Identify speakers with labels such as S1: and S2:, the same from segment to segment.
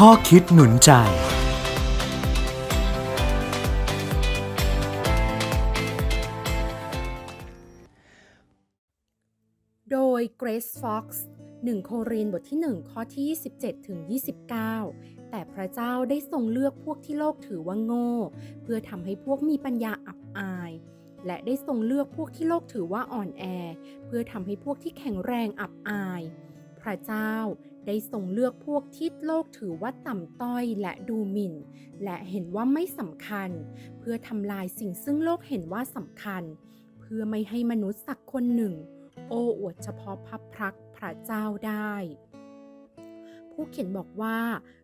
S1: ข้อคิดหนุนใจ
S2: โดย Grace Fox 1โครินบทที่ 1 ข้อที่ 27 ถึง 29 แต่พระเจ้าได้ทรงเลือกพวกที่โลกถือว่าโง่ เพื่อทำให้พวกมีปัญญาอับอาย และได้ทรงเลือกพวกที่โลกถือว่าอ่อนแอ เพื่อทำให้พวกที่แข็งแรงอับอาย พระเจ้า ได้ทรงเลือกพวกที่โลกถือว่าต่ำต้อยและดูหมิ่น และเห็นว่าไม่สำคัญ เพื่อทำลายสิ่งซึ่งโลกเห็นว่าสำคัญ เพื่อไม่ให้มนุษย์สักคนหนึ่ง โอ้อวดเฉพาะพับพรักพระเจ้าได้ ผู้เขียนบอกว่า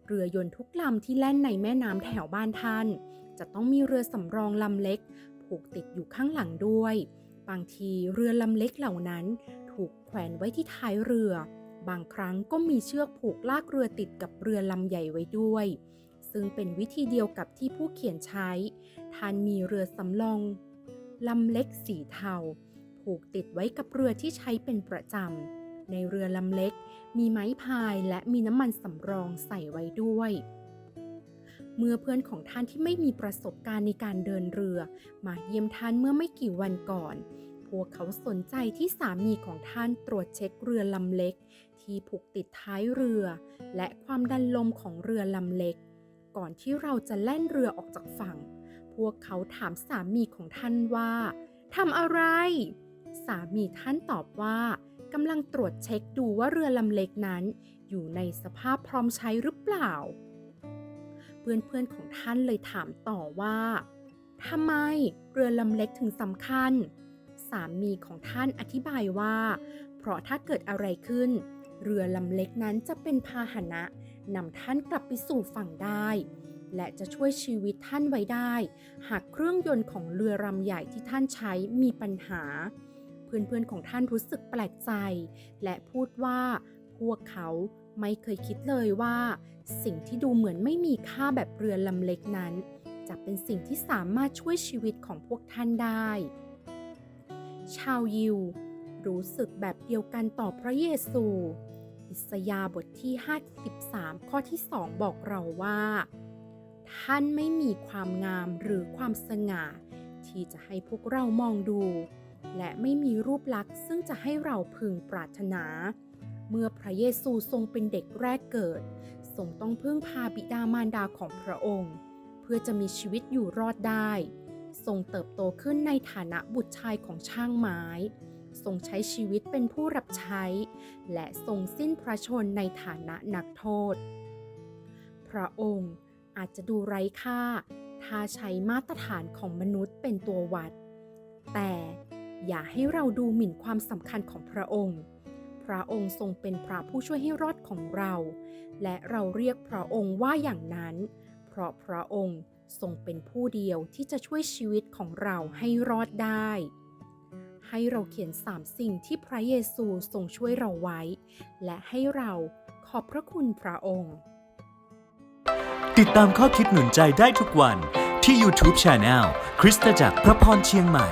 S2: เรือยนต์ทุกลำที่แล่นในแม่น้ำแถวบ้านท่าน จะต้องมีเรือสำรองลำเล็ก ผูกติดอยู่ข้างหลังด้วย บางทีเรือลำเล็กเหล่านั้น ถูกแขวนไว้ที่ท้ายเรือ บางครั้งก็มีเชือกผูกลากเรือติดกับเรือลำใหญ่ไว้ด้วย ซึ่งเป็นวิธีเดียวกับที่ผู้เขียนใช้ ท่านมีเรือสำรองลำเล็กสีเทา ผูกติดไว้กับเรือที่ใช้เป็นประจำ ในเรือลำเล็ก มีไม้พายและมีน้ำมันสำรองใส่ไว้ด้วย เมื่อเพื่อนของท่านที่ไม่มีประสบการณ์ในการเดินเรือ มาเยี่ยมท่านเมื่อไม่กี่วันก่อน พวกเขาสนใจที่สามีของท่านตรวจเช็คเรือลำเล็ก ที่ผูกติดท้ายเรือ และความดันลมของเรือลำเล็ก ก่อนที่เราจะแล่นเรือออกจากฝั่ง พวกเขาถามสามีของท่านว่าทำอะไร สามีท่านตอบว่ากำลังตรวจเช็คดูว่าเรือลำเล็กนั้น อยู่ในสภาพพร้อมใช้หรือเปล่า เพื่อนๆของท่านเลยถามต่อว่าทำไมเรือลำเล็กถึงสำคัญ สามีของท่านอธิบายว่า เพราะถ้าเกิดอะไรขึ้น เรือลำเล็กนั้นจะเป็นพาหนะนำท่านกลับไปสู่ฝั่งได้ และจะช่วยชีวิตท่านไว้ได้ หากเครื่องยนต์ของเรือลำใหญ่ที่ท่านใช้มีปัญหา เพื่อนๆของท่านรู้สึกแปลกใจ และพูดว่าพวกเขาไม่เคยคิดเลยว่า สิ่งที่ดูเหมือนไม่มีค่าแบบเรือลำเล็กนั้น จะเป็นสิ่งที่สามารถช่วยชีวิตของพวกท่านได้ ชาวยิว รู้สึกแบบเดียวกันต่อพระเยซู อิสยาบทที่ 53 ข้อที่ 2 บอกเราว่า ท่านไม่มีความงามหรือความสง่า ที่จะให้พวกเรามองดู และไม่มีรูปลักษณ์ซึ่งจะให้เราพึงปรารถนา เมื่อพระเยซูทรงเป็นเด็กแรกเกิดทรงต้องพึ่งพาบิดามารดาของพระองค์ เพื่อจะมีชีวิตอยู่รอดได้ ทรงเติบโตขึ้นในฐานะบุตรชายของช่างไม้ ทรงใช้ชีวิตเป็นผู้รับใช้ และทรงสิ้นพระชนในฐานะนักโทษ พระองค์อาจจะดูไร้ค่า ถ้าใช้มาตรฐานของมนุษย์เป็นตัววัด แต่อย่าให้เราดูหมิ่นความสำคัญของพระองค์ พระองค์ทรงเป็นพระผู้ช่วยให้รอดของเรา และเราเรียกพระองค์ว่าอย่างนั้น เพราะพระองค์ ทรงเป็นผู้เดียวที่จะช่วยชีวิตของเราให้รอดได้ ให้เราเขียนสามสิ่งที่พระเยซูทรงช่วยเราไว้ และให้เราขอบพระคุณพระองค์
S1: ติดตามข้อคิดหนุนใจได้ทุกวันที่ YouTube Channel คริสตจักรพระพรเชียงใหม่